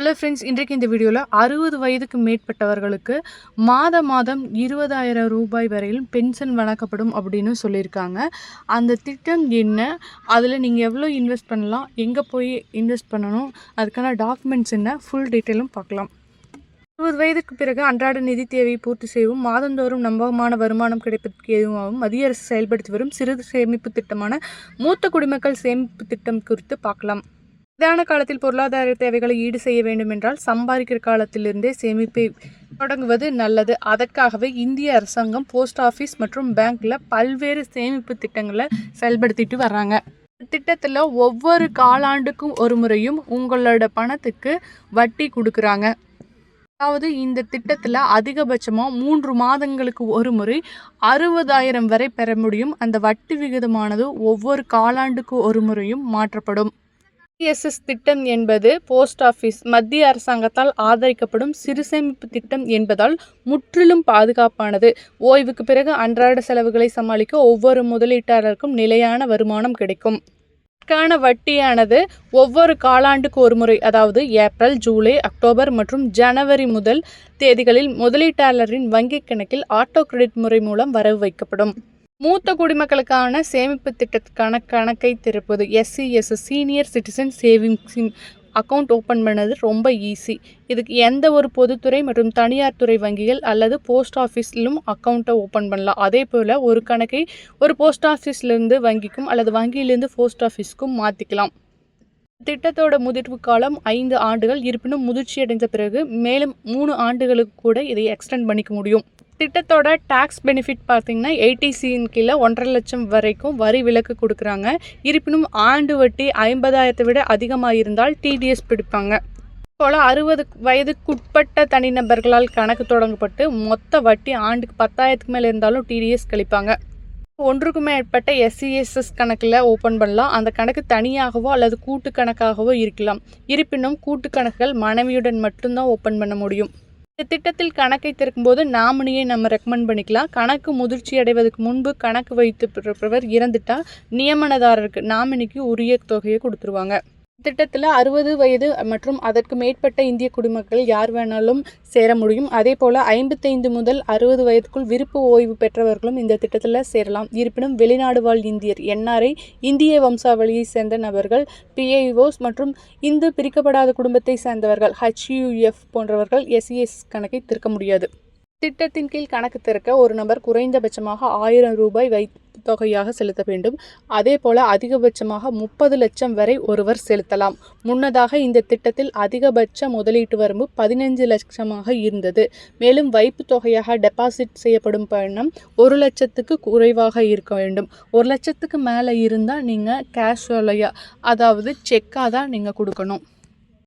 Hello friends இன்றைக்கு இந்த வீடியோவில் அறுபது வயதுக்கு மேற்பட்டவர்களுக்கு மாத மாதம் இருபதாயிரம் ரூபாய் வரையிலும் பென்ஷன் வழங்கப்படும் அப்படின்னு சொல்லியிருக்காங்க. அந்த திட்டம் என்ன? அதில் நீங்கள் எவ்வளோ இன்வெஸ்ட் பண்ணலாம்? எங்கே போய் இன்வெஸ்ட் பண்ணணும்? அதுக்கான டாக்குமெண்ட்ஸ் என்ன? ஃபுல் டீட்டெயிலும் பார்க்கலாம். அறுபது வயதுக்கு பிறகு அன்றாட நிதி தேவையை பூர்த்தி செய்யவும் மாதந்தோறும் நம்பகமான வருமானம் கிடைப்பதற்கு எதுவாகவும் மத்திய அரசு செயல்படுத்தி வரும் சிறு சேமிப்பு திட்டமான மூத்த குடிமக்கள் சேமிப்பு திட்டம் குறித்து பார்க்கலாம். தியான காலத்தில் பொருளாதார தேவைகளை ஈடு செய்ய வேண்டுமென்றால் சம்பாதிக்கிற காலத்திலிருந்தே சேமிப்பை தொடங்குவது நல்லது. அதற்காகவே இந்திய அரசாங்கம் போஸ்ட் ஆஃபீஸ் மற்றும் பேங்க்கில் பல்வேறு சேமிப்பு திட்டங்களை செயல்படுத்திட்டு வர்றாங்க. திட்டத்தில் ஒவ்வொரு காலாண்டுக்கும் ஒரு முறையும் உங்களோட பணத்துக்கு வட்டி கொடுக்குறாங்க. அதாவது இந்த திட்டத்தில் அதிகபட்சமாக மூன்று மாதங்களுக்கு ஒரு முறை அறுபதாயிரம் வரை பெற முடியும். அந்த வட்டி விகிதமானது ஒவ்வொரு காலாண்டுக்கு ஒரு முறையும் மாற்றப்படும். பிஎஸ்எஸ் திட்டம் என்பது போஸ்ட் ஆஃபீஸ் மத்திய அரசாங்கத்தால் ஆதரிக்கப்படும் சிறு சேமிப்பு திட்டம் என்பதால் முற்றிலும் பாதுகாப்பானது. ஓய்வுக்கு பிறகு அன்றாட செலவுகளை சமாளிக்க ஒவ்வொரு முதலீட்டாளருக்கும் நிலையான வருமானம் கிடைக்கும். இதற்கான வட்டியானது ஒவ்வொரு காலாண்டுக்கு ஒரு முறை அதாவது ஏப்ரல் ஜூலை அக்டோபர் மற்றும் ஜனவரி முதல் தேதிகளில் முதலீட்டாளரின் வங்கிக் கணக்கில் ஆட்டோ கிரெடிட் முறை மூலம் வரவு வைக்கப்படும். மூத்த குடிமக்களுக்கான சேமிப்பு திட்டத்துக்கான கணக்கை திறப்பது. SCS senior citizen savings account open பண்ணது ரொம்ப ஈஸி இதுக்கு எந்த ஒரு பொதுத்துறை மற்றும் தனியார் துறை வங்கிகள் அல்லது போஸ்ட் ஆஃபீஸ்லும் அக்கௌண்ட்டை ஓப்பன் பண்ணலாம். அதே போல் ஒரு கணக்கை ஒரு போஸ்ட் ஆஃபீஸ்லேருந்து வங்கிக்கும் அல்லது வங்கியிலேருந்து போஸ்ட் ஆஃபீஸ்க்கும் மாற்றிக்கலாம் திட்டத்தோட முதிர்வு காலம் ஐந்து ஆண்டுகள் இருப்பினும் முதிர்ச்சி அடைந்த பிறகு மேலும் மூணு ஆண்டுகளுக்கு கூட இதை எக்ஸ்டெண்ட் பண்ணிக்க முடியும். திட்டத்தோட டேக்ஸ் பெனிஃபிட் பார்த்திங்கன்னா எயிட்டிசியின் கீழே ஒன்றரை லட்சம் வரைக்கும் வரி விலக்கு கொடுக்குறாங்க. இருப்பினும் ஆண்டு வட்டி ஐம்பதாயிரத்தை விட அதிகமாக இருந்தால் டிடிஎஸ் பிடிப்பாங்க. போல் அறுபது வயதுக்குட்பட்ட தனிநபர்களால் கணக்கு தொடங்கப்பட்டு மொத்த வட்டி ஆண்டுக்கு பத்தாயிரத்துக்கு மேலே இருந்தாலும் டிடிஎஸ் கழிப்பாங்க. ஒன்றுக்கு மேற்பட்ட எஸ்சிஎஸ்எஸ் கணக்கில் ஓப்பன் பண்ணலாம். அந்த கணக்கு தனியாகவோ அல்லது கூட்டு கணக்காகவோ இருக்கலாம். இருப்பினும் கூட்டு கணக்குகள் மனைவியுடன் மட்டும்தான் ஓப்பன் பண்ண முடியும். இந்த திட்டத்தில் கணக்கை திறக்கும்போது நாமினியை நம்ம ரெக்கமெண்ட் பண்ணிக்கலாம். கணக்கு முதிர்ச்சி அடைவதற்கு முன்பு கணக்கு வைத்து பிறப்பவர் இறந்துட்டா நியமனதாரருக்கு நாமினிக்கு உரிய தொகையை கொடுத்துருவாங்க. திட்டத்தில் அறுபது வயது மற்றும் அதற்கு மேற்பட்ட இந்திய குடிமக்கள் யார் வேணாலும் சேர முடியும். அதே போல் ஐம்பத்தைந்து முதல் அறுபது வயதுக்குள் விருப்ப ஓய்வு பெற்றவர்களும் இந்த திட்டத்தில் சேரலாம். இருப்பினும் வெளிநாடு வாழ் இந்தியர் என்ஆர்ஐ இந்திய வம்சாவளியை சேர்ந்த நபர்கள் பிஐஓஸ் மற்றும் இந்து பிரிக்கப்படாத குடும்பத்தை சேர்ந்தவர்கள் ஹச்யூஎஃப் போன்றவர்கள் எஸ்இஎஸ் கணக்கை திறக்க முடியாது. திட்டத்தின் கீழ் கணக்கு திறக்க ஒரு நபர் குறைந்தபட்சமாக ஆயிரம் ரூபாய் வை தொகையாக செலுத்த வேண்டும். அதே போல அதிகபட்சமாக முப்பது லட்சம் வரை ஒருவர் செலுத்தலாம். முன்னதாக இந்த திட்டத்தில் அதிகபட்ச முதலீட்டு வரம்பு பதினைஞ்சு லட்சமாக இருந்தது. மேலும் வைப்பு தொகையாக டெபாசிட் செய்யப்படும் பணம் ஒரு லட்சத்துக்கு குறைவாக இருக்க வேண்டும். ஒரு லட்சத்துக்கு மேலே இருந்தால் நீங்கள் கேஷ் அதாவது செக்காக தான் நீங்கள் கொடுக்கணும்.